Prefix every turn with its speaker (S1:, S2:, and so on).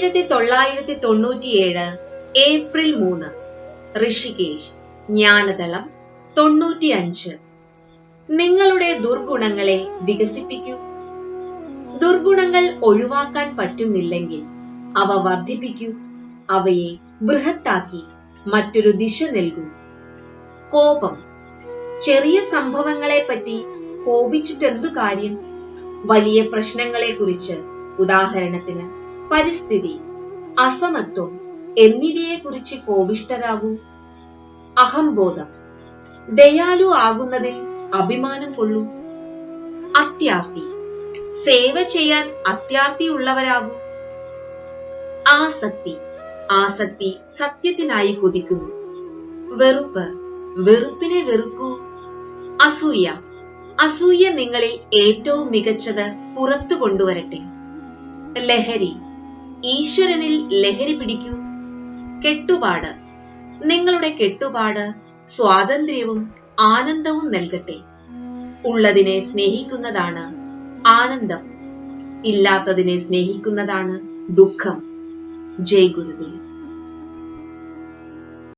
S1: ആയിരത്തി തൊള്ളായിരത്തി തൊണ്ണൂറ്റിയേഴ് ഏപ്രിൽ മൂന്ന്. ഋഷികേശ് ജ്ഞാനതളം തൊണ്ണൂറ്റിയഞ്ച്. നിങ്ങളുടെ ദുർഗുണങ്ങളെ വികസിപ്പിക്കൂ. ദുർഗുണങ്ങൾ ഒഴിവാക്കാൻ പറ്റുന്നില്ലെങ്കിൽ അവ വർദ്ധിപ്പിക്കൂ. അവയെ ബൃഹത്താക്കി മറ്റൊരു ദിശ നൽകൂ. കോപം. ചെറിയ സംഭവങ്ങളെ പറ്റി കോപിച്ചിട്ടെന്തു കാര്യം? വലിയ പ്രശ്നങ്ങളെ കുറിച്ച് ഉദാഹരണത്തിന് പരിസ്ഥിതി അസമത്വം എന്നിവയെ കുറിച്ച് കോപിഷ്ടരാകൂ അഹംബോധം. ദയാലു ആകുന്നതിൽ അഭിമാനം കൊള്ളൂ. അത്യാർത്തി. സേവ ചെയ്യാൻ അത്യാർത്തിയുള്ളവരാകൂ. ആസക്തി. ആസക്തി സത്യത്തിനായി കൊതിക്കുന്നു. വെറുപ്പ്. വെറുപ്പിനെ വെറുക്കൂ. അസൂയ. അസൂയ നിങ്ങളിൽ ഏറ്റവും മികച്ചത് പുറത്തു കൊണ്ടുവരട്ടെ. ലഹരി. ഈശ്വരനിൽ ലഹരി പിടിക്കൂ. കെട്ടുപാട്. നിങ്ങളുടെ കെട്ടുപാട് സ്വാതന്ത്ര്യവും ആനന്ദവും നൽകട്ടെ. ഉള്ളതിനെ സ്നേഹിക്കുന്നതാണ് ആനന്ദം. ഇല്ലാത്തതിനെ സ്നേഹിക്കുന്നതാണ് ദുഃഖം. ജയ് ഗുരുദേവ്.